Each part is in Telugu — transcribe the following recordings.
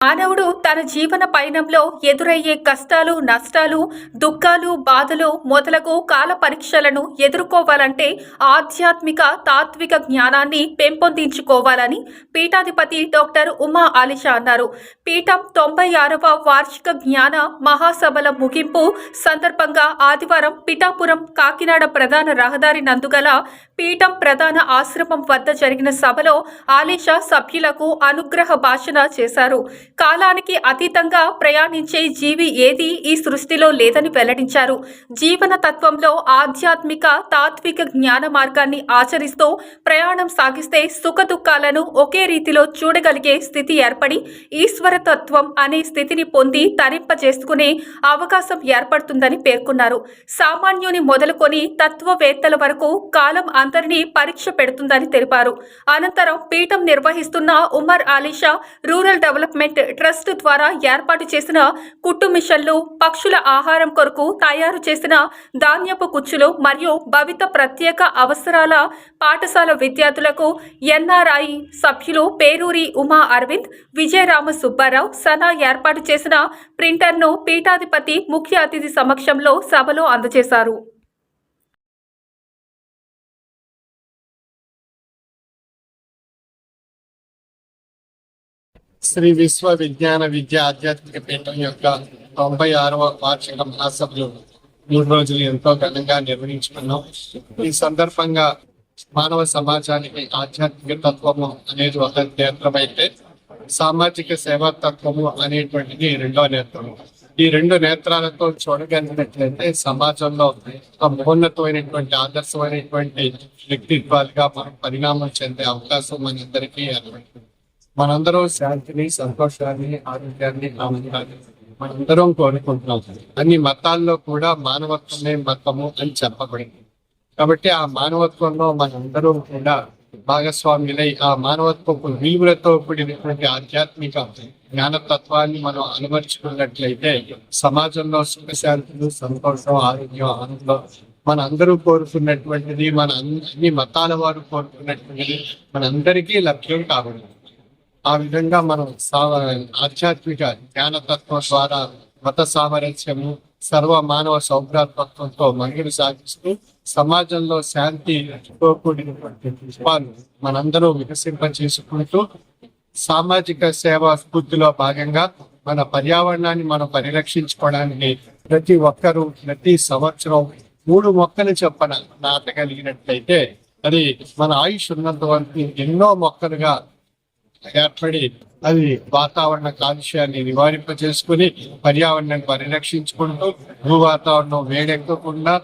మానవుడు తన జీవన పయనంలో ఎదురయ్యే కష్టాలు నష్టాలు దుఃఖాలు బాధలు మొదలగు కాల పరీక్షలను ఎదుర్కోవాలంటే ఆధ్యాత్మిక తాత్విక జ్ఞానాన్ని పెంపొందించుకోవాలని పీఠాధిపతి డాక్టర్ ఉమా ఆలిషా అన్నారు. పీఠం తొంభై ఆరవ వార్షిక జ్ఞాన మహాసభల ముగింపు సందర్భంగా ఆదివారం పిఠాపురం కాకినాడ ప్రధాన రహదారి నందుగల పీఠం ప్రధాన ఆశ్రమం వద్ద జరిగిన సభలో ఆలిషా సభ్యులకు అనుగ్రహ భాషణ చేశారు. కాలానికి అతీతంగా ప్రయాణించే జీవి ఏది ఈ సృష్టిలో లేదని వెల్లడించారు. జీవన తత్వంలో ఆధ్యాత్మిక తాత్విక జ్ఞాన మార్గాన్ని ఆచరిస్తూ ప్రయాణం సాగిస్తే సుఖ దుఃఖాలను ఒకే రీతిలో చూడగలిగే స్థితి ఏర్పడి ఈశ్వర తత్వం అనే స్థితిని పొంది తరింపజేసుకునే అవకాశం ఏర్పడుతుందని పేర్కొన్నారు. సామాన్యుని మొదలుకొని తత్వవేత్తల వరకు కాలం అందరినీ పరీక్ష పెడుతుందని తెలిపారు. అనంతరం పీఠం నిర్వహిస్తున్న Umar Alisha rural development trust ద్వారా ఏర్పాటు చేసిన కుట్టు మిషన్లు పక్షుల ఆహారం కొరకు తయారు చేసిన ధాన్యపు కుచ్చులు మరియు భవిత ప్రత్యేక అవసరాల పాఠశాల విద్యార్థులకు ఎన్ఆర్ఐ సభ్యులు పేరూరి ఉమా అరవింద్ విజయరామ సుబ్బారావు సనా ఏర్పాటు చేసిన ప్రింటర్ను పీఠాధిపతి ముఖ్య అతిథి సమక్షంలో సభలో అందజేశారు. శ్రీ విశ్వ విజ్ఞాన విద్య ఆధ్యాత్మిక పీఠం యొక్క తొంభై ఆరవ వార్షిక మహాసభలు మూడు రోజులు ఎంతో ఘనంగా నిర్వహించుకున్నాం. ఈ సందర్భంగా మానవ సమాజానికి ఆధ్యాత్మిక తత్వము అనేది ఒక నేత్రమైతే సామాజిక సేవా తత్వము అనేటువంటిది రెండో నేత్రము. ఈ రెండు నేత్రాలతో చూడగలిగినట్లయితే సమాజంలో ఒక మహోన్నతమైనటువంటి ఆదర్శమైనటువంటి వ్యక్తిత్వాలుగా మనం పరిణామం చెందే అవకాశం మనందరికీ అనుకుంటుంది మనందరం శాంతిని సంతోషాన్ని ఆరోగ్యాన్ని ఆనందాన్ని మనందరం కోరుకుంటున్నాం. అన్ని మతాల్లో కూడా మానవత్వమే మతము అని చెప్పబడింది. కాబట్టి ఆ మానవత్వంలో మనందరం కూడా భాగస్వామ్యులై ఆ మానవత్వపు విలువలతో కూడినటువంటి ఆధ్యాత్మిక జ్ఞానతత్వాన్ని మనం అలవర్చుకున్నట్లయితే సమాజంలో సుఖశాంతులు సంతోషం ఆరోగ్యం ఆనందం మన అందరూ కోరుకున్నటువంటిది మన అన్ని మతాల వారు కోరుకున్నటువంటిది మనందరికీ లభ్యం కాబట్టి ఆ విధంగా మనం సా- ఆధ్యాత్మిక జ్ఞానతత్వం ద్వారా మత సామరస్యము సర్వ మానవ సౌభ్రాత్మత్వంతో మనుగడ సాగిస్తూ సమాజంలో శాంతితో కూడినటువంటి పుష్పాలు మనందరూ వికసింపచేసుకుంటూ సామాజిక సేవా స్ఫూర్తిలో భాగంగా మన పర్యావరణాన్ని మనం పరిరక్షించుకోవడానికి ప్రతి ఒక్కరూ ప్రతి సంవత్సరం మూడు మొక్కలు నాట నాటగలిగినట్లయితే అది మన ఆయుష్ ఉన్నంత వరకు ఎన్నో మొక్కలుగా ఏర్పడి అది వాతావరణ కాలుష్యాన్ని నివారింప చేసుకుని పర్యావరణాన్ని పరిరక్షించుకుంటూ భూ వాతావరణం వేడెక్కకుండా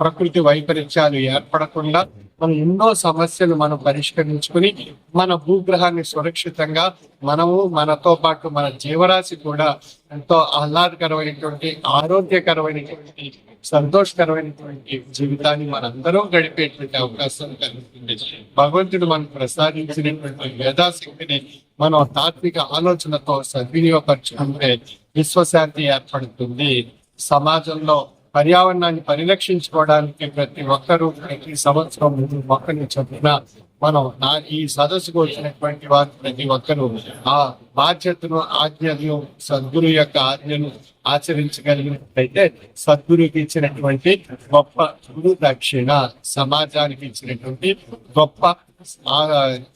ప్రకృతి వైపరీత్యాలు ఏర్పడకుండా మనం ఎన్నో సమస్యలు మనం పరిష్కరించుకుని మన భూగ్రహాన్ని సురక్షితంగా మనము మనతో పాటు మన జీవరాశి కూడా ఎంతో ఆహ్లాదకరమైనటువంటి ఆరోగ్యకరమైనటువంటి సంతోషకరమైనటువంటి జీవితాన్ని మనందరం గడిపేటువంటి అవకాశం కలుగుతుంది. భగవంతుడు మనకు ప్రసాదించినటువంటి మేధాశక్తిని మనం తాత్విక ఆలోచనతో సద్వినియోగపరచుకుంటే విశ్వశాంతి ఏర్పడుతుంది. సమాజంలో పర్యావరణాన్ని పరిరక్షించుకోవడానికి ప్రతి ఒక్కరూ ప్రతి సంవత్సరం మూడు మొక్కని చొప్పున మనం నా ఈ సదస్సుకు వచ్చినటువంటి వారు ప్రతి ఒక్కరూ ఆ బాధ్యతను ఆజ్ఞను సద్గురు యొక్క ఆజ్ఞను ఆచరించగలిగినట్లయితే సద్గురుకి ఇచ్చినటువంటి గొప్ప గురు దక్షిణ సమాజానికి ఇచ్చినటువంటి గొప్ప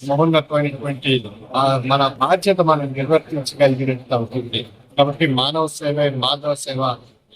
మహోన్నతమైనటువంటి ఆ మన బాధ్యత మనం నిర్వర్తించగలిగినట్టు అవుతుంది కాబట్టి మానవ సేవ మాధవ సేవ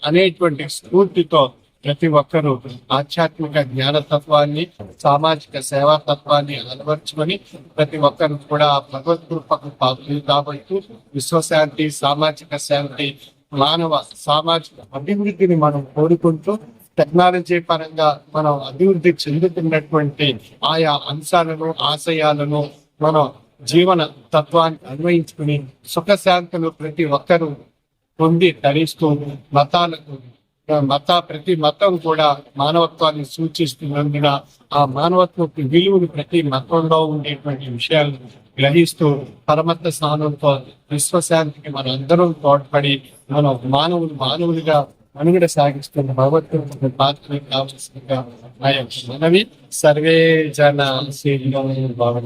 అనేటువంటి స్ఫూర్తితో ప్రతి ఒక్కరూ ఆధ్యాత్మిక జ్ఞానతత్వాన్ని సామాజిక సేవా తత్వాన్ని అలవర్చుకొని ప్రతి ఒక్కరు కూడా భగవద్ కృపకు పాత్రలు కాబట్టి విశ్వశాంతి సామాజిక శాంతి మానవ సామాజిక అభివృద్ధిని మనం కోరుకుంటూ టెక్నాలజీ పరంగా మనం అభివృద్ధి చెందుతున్నటువంటి ఆయా అంశాలను ఆశయాలను మనం జీవన తత్వాన్ని అన్వయించుకుని సుఖశాంతులు ప్రతి ఒక్కరూ పొంది తరిస్తూ మతాలకు మత ప్రతి మతం కూడా మానవత్వాన్ని సూచిస్తున్నందున ఆ మానవత్వపు విలువలు ప్రతి మతంలో ఉండేటువంటి విషయాలను గ్రహిస్తూ పరమత్వ స్థానంతో విశ్వశాంతికి మన అందరం తోడ్పడి మనం మానవులు మానవులుగా మనుగడ సాగిస్తున్న భగవద్గీత పాత్ర కావాల్సిందిగా నా యొక్క మనవి. సర్వే జన భావన